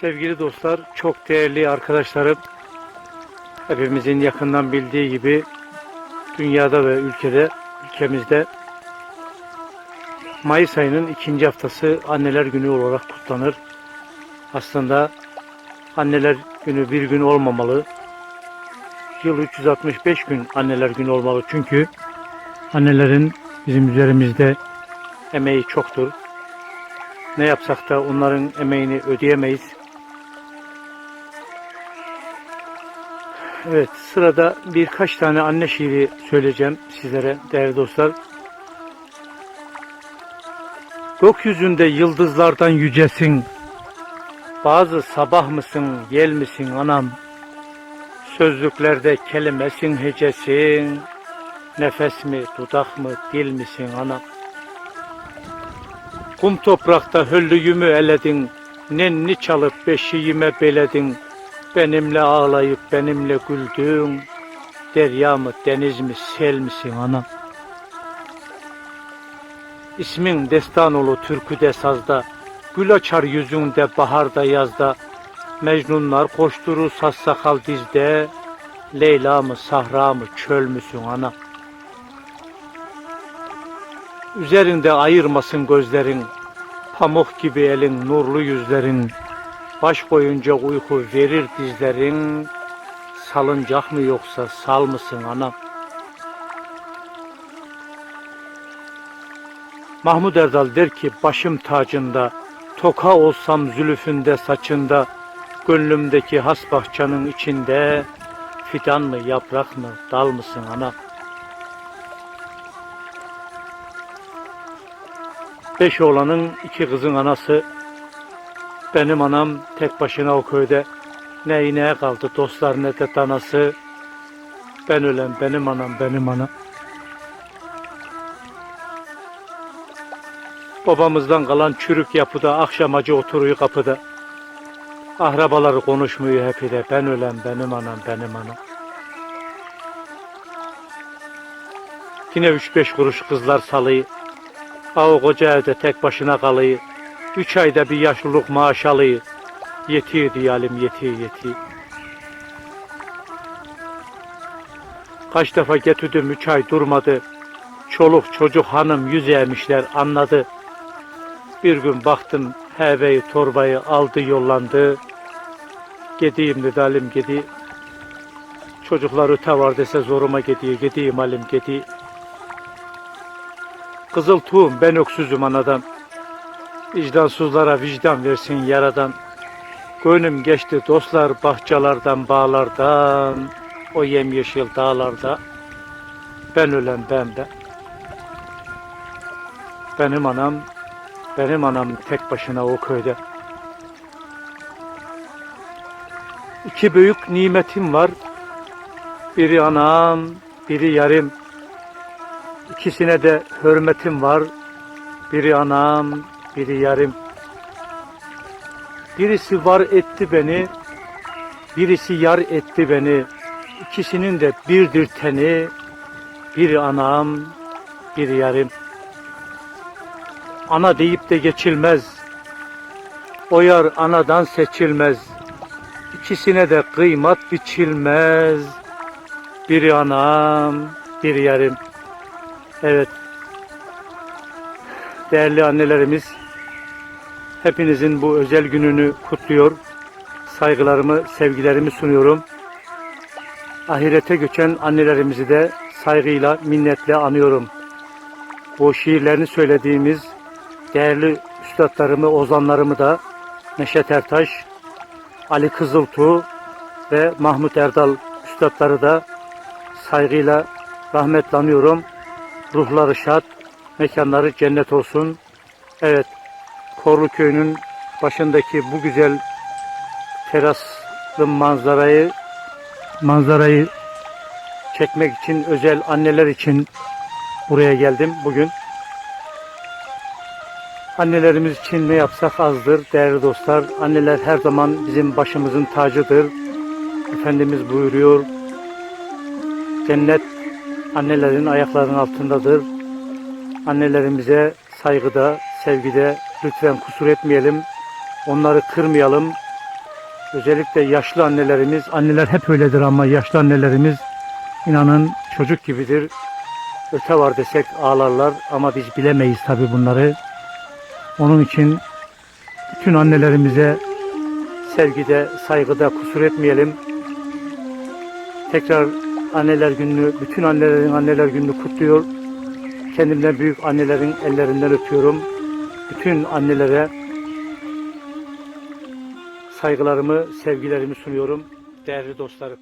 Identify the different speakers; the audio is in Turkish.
Speaker 1: Sevgili dostlar, çok değerli arkadaşlarım, hepimizin yakından bildiği gibi dünyada ve ülkede, ülkemizde Mayıs ayının ikinci haftası Anneler Günü olarak kutlanır. Aslında Anneler Günü bir gün olmamalı. Yıl 365 gün Anneler Günü olmalı. Çünkü annelerin bizim üzerimizde emeği çoktur. Ne yapsak da onların emeğini ödeyemeyiz. Evet, sırada birkaç tane anne şiiri söyleyeceğim sizlere değerli dostlar. Gökyüzünde yıldızlardan yücesin. Bazı sabah mısın, yel misin anam? Sözlüklerde kelimesin, hecesin. Nefes mi, dudak mı, dil misin anam? Kum toprakta höllüyümü eledin. Nenni çalıp beşiğime beledin. Benimle ağlayıp benimle güldün. Derya mı, deniz mi, sel misin anam? İsmin destan olu türküde sazda, Gül açar yüzünde baharda yazda, Mecnunlar koşturur saz sakal dizde, Leyla mı sahra mı çöl müsün ana? Üzerinde ayırmasın gözlerin, Pamuk gibi elin nurlu yüzlerin, Baş boyunca uyku verir dizlerin, Salıncak mı yoksa sal mısın anam? Mahmud Erdal der ki başım tacında, toka olsam zülüfünde saçında, gönlümdeki has bahçanın içinde, fidan mı yaprak mı dal mısın ana? Beş oğlanın iki kızın anası, benim anam tek başına o köyde, ne ineğe kaldı dostlar ne de danası, ben ölen benim anam benim anam. Babamızdan kalan çürük yapıda akşam acı oturuyor kapıda. Ahrabaları konuşmuyor hep de ben ölen benim anam benim anam. Yine üç beş kuruş kızlar salıyı. Ağı koca evde tek başına kalıyı. Üç ayda bir yaşlılık maaş alıyı. Yetiyor diyelim yetiyor yetiyor. Kaç defa getirdim üç ay durmadı. Çoluk çocuk hanım yüz eğmişler anladı. Bir gün baktım heveyi torbayı aldı yollandı. Gideyim dedi alim gidi. Çocuklar öte var dese zoruma gidiyor. Gideyim alim gidi. Kızıl tuğum ben öksüzüm anadan. Vicdansızlara vicdan versin yaradan. Gönlüm geçti dostlar bahçelerden bağlardan. O yemyeşil dağlarda. Ben ölen ben ben. Benim anam benim anam tek başına o köyde. İki büyük nimetim var. Biri anam, biri yarım. İkisine de hürmetim var. Biri anam, biri yarım. Birisi var etti beni, birisi yar etti beni. İkisinin de birdir teni, biri anam, biri yarım ana deyip de geçilmez. O yar anadan seçilmez. İkisine de kıymat biçilmez. Biri anam, biri yarım. Evet. Değerli annelerimiz, hepinizin bu özel gününü kutluyor. Saygılarımı, sevgilerimi sunuyorum. Ahirete göçen annelerimizi de saygıyla, minnetle anıyorum. Bu şiirlerini söylediğimiz değerli üstadlarımı, ozanlarımı da Neşet Ertaş, Ali Kızıltuğ ve Mahmut Erdal üstadları da saygıyla rahmetle anıyorum. Ruhları şad, mekanları cennet olsun. Evet, Korlu Köyü'nün başındaki bu güzel teraslı manzarayı manzarayı çekmek için özel anneler için buraya geldim bugün. Annelerimiz için ne yapsak azdır değerli dostlar. Anneler her zaman bizim başımızın tacıdır. Efendimiz buyuruyor. Cennet annelerin ayaklarının altındadır. Annelerimize saygıda, sevgide lütfen kusur etmeyelim. Onları kırmayalım. Özellikle yaşlı annelerimiz, anneler hep öyledir ama yaşlı annelerimiz inanın çocuk gibidir. Öte var desek ağlarlar ama biz bilemeyiz tabi bunları. Onun için bütün annelerimize sevgide, saygıda kusur etmeyelim. Tekrar anneler gününü, bütün annelerin anneler gününü kutluyor. Kendimden büyük annelerin ellerinden öpüyorum. Bütün annelere saygılarımı, sevgilerimi sunuyorum. Değerli dostlarım.